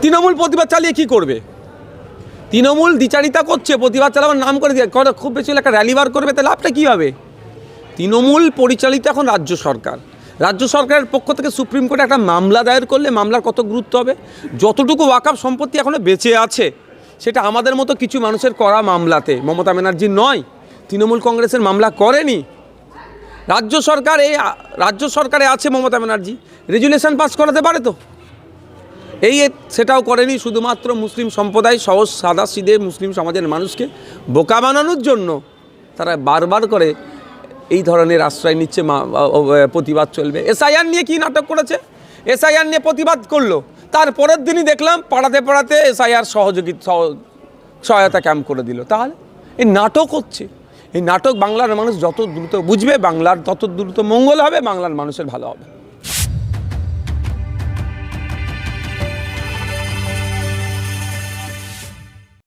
তৃণমূল প্রতিবাদ চালিয়ে কি করবে? তৃণমূল দ্বিচারিতা করছে, প্রতিবাদ চালাবার নাম করে দিয়ে খুব বেশি হলে একটা র্যালি বার করবে তাহলে লাভটা কী হবে? তৃণমূল পরিচালিত এখন রাজ্য সরকার। রাজ্য সরকারের পক্ষ থেকে সুপ্রিম কোর্টে একটা মামলা দায়ের করলে মামলার কত গুরুত্ব হবে? যতটুকু ওয়াকাপ সম্পত্তি এখনও বেঁচে আছে, সেটা আমাদের মতো কিছু মানুষের করা মামলাতে। মমতা ব্যানার্জি নয়, তৃণমূল কংগ্রেসের মামলা করেনি। রাজ্য সরকার এই রাজ্য সরকারে আছে মমতা ব্যানার্জি। রেজুলেশন পাস করাতে পারে তো? এই সেটাও করেনি শুধুমাত্র মুসলিম সম্প্রদায় সহজ সাদা সিধে মুসলিম সমাজের মানুষকে বোকা বানানোর জন্য তারা বারবার করে এই ধরনের আশ্রয় নিচ্ছে প্রতিবাদ চলবে। এসআইআর নিয়ে কি নাটক করেছে? এসআইআর নিয়ে প্রতিবাদ করল। তারপরের দিনই দেখলাম পাড়াতে পাড়াতে এসআইআর সহযোগী সহ- সহায়তা ক্যাম্প করে দিল। তাহলে এই নাটক হচ্ছে। এই নাটক বাংলার মানুষ যত দ্রুত বুঝবে, বাংলার তত দ্রুত মঙ্গল হবে, বাংলার মানুষের ভালো হবে।